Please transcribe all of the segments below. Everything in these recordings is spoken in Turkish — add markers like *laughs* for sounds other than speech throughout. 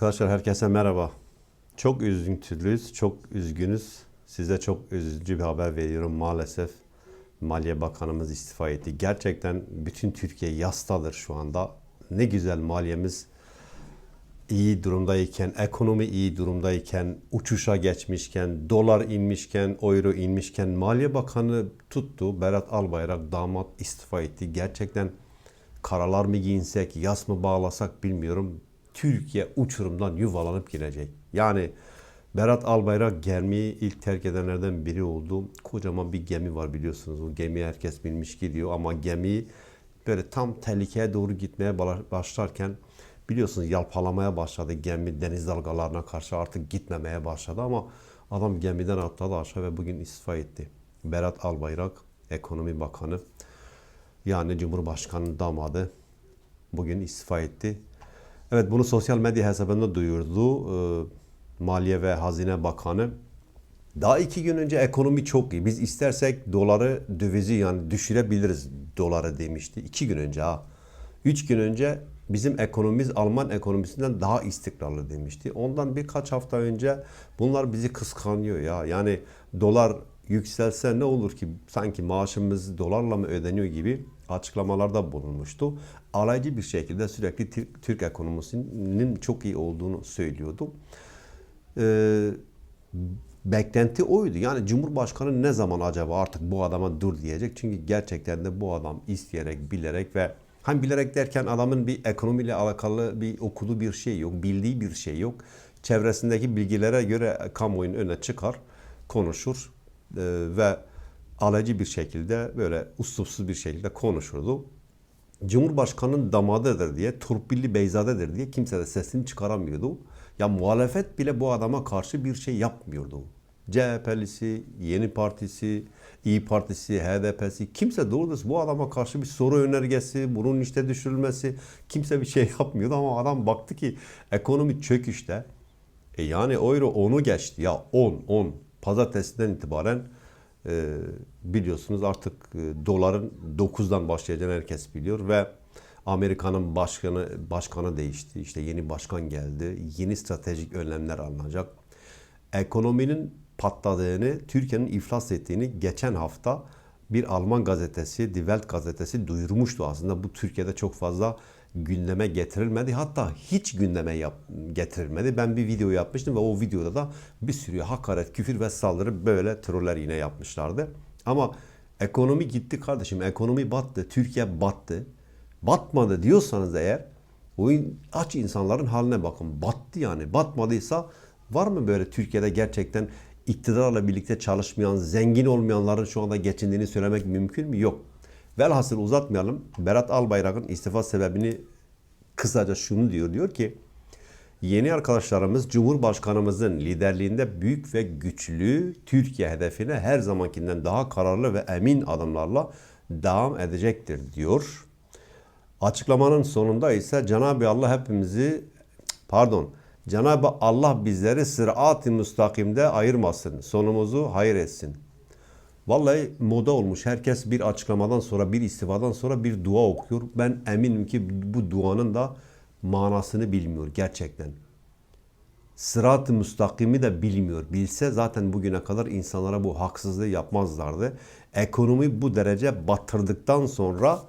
Arkadaşlar herkese merhaba. Çok üzüntülüyüz, çok üzgünüz. Size çok üzücü bir haber veriyorum. Maalesef Maliye Bakanımız istifa etti. Gerçekten bütün Türkiye yastadır şu anda. Ne güzel maliyemiz iyi durumdayken, ekonomi iyi durumdayken, uçuşa geçmişken, dolar inmişken, euro inmişken Maliye Bakanı tuttu. Berat Albayrak damat istifa etti. Gerçekten karalar mı giyinsek, yas mı bağlasak bilmiyorum. Türkiye uçurumdan yuvalanıp girecek. Yani Berat Albayrak gemiyi ilk terk edenlerden biri oldu. Kocaman bir gemi var biliyorsunuz. O gemiyi herkes bilmiş gidiyor ama gemiyi böyle tam tehlikeye doğru gitmeye başlarken biliyorsunuz yalpalamaya başladı. Gemi deniz dalgalarına karşı artık gitmemeye başladı ama adam gemiden atladı aşağı ve bugün istifa etti. Berat Albayrak, Ekonomi Bakanı, yani Cumhurbaşkanı damadı bugün istifa etti. Evet bunu sosyal medya hesabında duyurdu. Ee, Maliye ve Hazine Bakanı. Daha iki gün önce ekonomi çok iyi. Biz istersek doları, dövizi yani düşürebiliriz doları demişti. İki gün önce ha. Üç gün önce bizim ekonomimiz Alman ekonomisinden daha istikrarlı demişti. Ondan birkaç hafta önce bunlar bizi kıskanıyor ya. Yani dolar yükselse ne olur ki sanki maaşımız dolarla mı ödeniyor gibi açıklamalarda bulunmuştu. Alaycı bir şekilde sürekli Türk, Türk ekonomisinin çok iyi olduğunu söylüyordu. Ee, beklenti oydu. Yani Cumhurbaşkanı ne zaman acaba artık bu adama dur diyecek. Çünkü gerçekten de bu adam isteyerek, bilerek ve hem bilerek derken adamın bir ekonomiyle alakalı bir okuduğu bir şey yok, bildiği bir şey yok. Çevresindeki bilgilere göre kamuoyunun önüne çıkar, konuşur ve alıcı bir şekilde böyle uslupsuz bir şekilde konuşurdu. Cumhurbaşkanının damadıdır diye, Turpilli Beyzadedir diye kimse de sesini çıkaramıyordu. Ya muhalefet bile bu adama karşı bir şey yapmıyordu. CHP'lisi, Yeni Partisi, İyi Partisi, HDP'si kimse doğru düz bu adama karşı bir soru önergesi, bunun işte düşürülmesi kimse bir şey *laughs* yapmıyordu ama adam baktı ki ekonomi çöküşte. E yani euro 10'u geçti ya 10 10 pazartesiden itibaren e, biliyorsunuz artık e, doların 9'dan başlayacağını herkes biliyor ve Amerika'nın başkanı başkanı değişti. İşte yeni başkan geldi. Yeni stratejik önlemler alınacak. Ekonominin patladığını, Türkiye'nin iflas ettiğini geçen hafta bir Alman gazetesi, Die Welt gazetesi duyurmuştu aslında. Bu Türkiye'de çok fazla gündeme getirilmedi. Hatta hiç gündeme yap, getirilmedi. Ben bir video yapmıştım ve o videoda da bir sürü hakaret, küfür ve saldırı böyle troller yine yapmışlardı. Ama ekonomi gitti kardeşim. Ekonomi battı. Türkiye battı. Batmadı diyorsanız eğer o aç insanların haline bakın. Battı yani. Batmadıysa var mı böyle Türkiye'de gerçekten iktidarla birlikte çalışmayan, zengin olmayanların şu anda geçindiğini söylemek mümkün mü? Yok. Velhasıl uzatmayalım. Berat Albayrak'ın istifa sebebini kısaca şunu diyor. Diyor ki yeni arkadaşlarımız Cumhurbaşkanımızın liderliğinde büyük ve güçlü Türkiye hedefine her zamankinden daha kararlı ve emin adımlarla devam edecektir diyor. Açıklamanın sonunda ise Cenab-ı Allah hepimizi pardon Cenab-ı Allah bizleri sırat-ı müstakimde ayırmasın. Sonumuzu hayır etsin. Vallahi moda olmuş. Herkes bir açıklamadan sonra, bir istifadan sonra bir dua okuyor. Ben eminim ki bu duanın da manasını bilmiyor gerçekten. Sırat-ı müstakimi de bilmiyor. Bilse zaten bugüne kadar insanlara bu haksızlığı yapmazlardı. Ekonomi bu derece batırdıktan sonra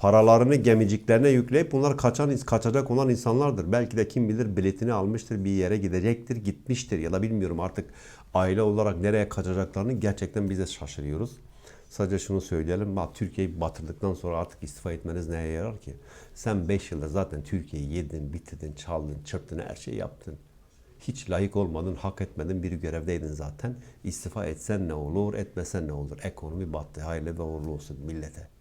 paralarını gemiciklerine yükleyip bunlar kaçan kaçacak olan insanlardır. Belki de kim bilir biletini almıştır, bir yere gidecektir, gitmiştir ya da bilmiyorum artık aile olarak nereye kaçacaklarını gerçekten biz de şaşırıyoruz. Sadece şunu söyleyelim. Bak Türkiye'yi batırdıktan sonra artık istifa etmeniz neye yarar ki? Sen 5 yılda zaten Türkiye'yi yedin, bitirdin, çaldın, çırptın, her şeyi yaptın. Hiç layık olmadın, hak etmedin bir görevdeydin zaten. İstifa etsen ne olur, etmesen ne olur? Ekonomi battı. Hayırlı ve uğurlu olsun millete.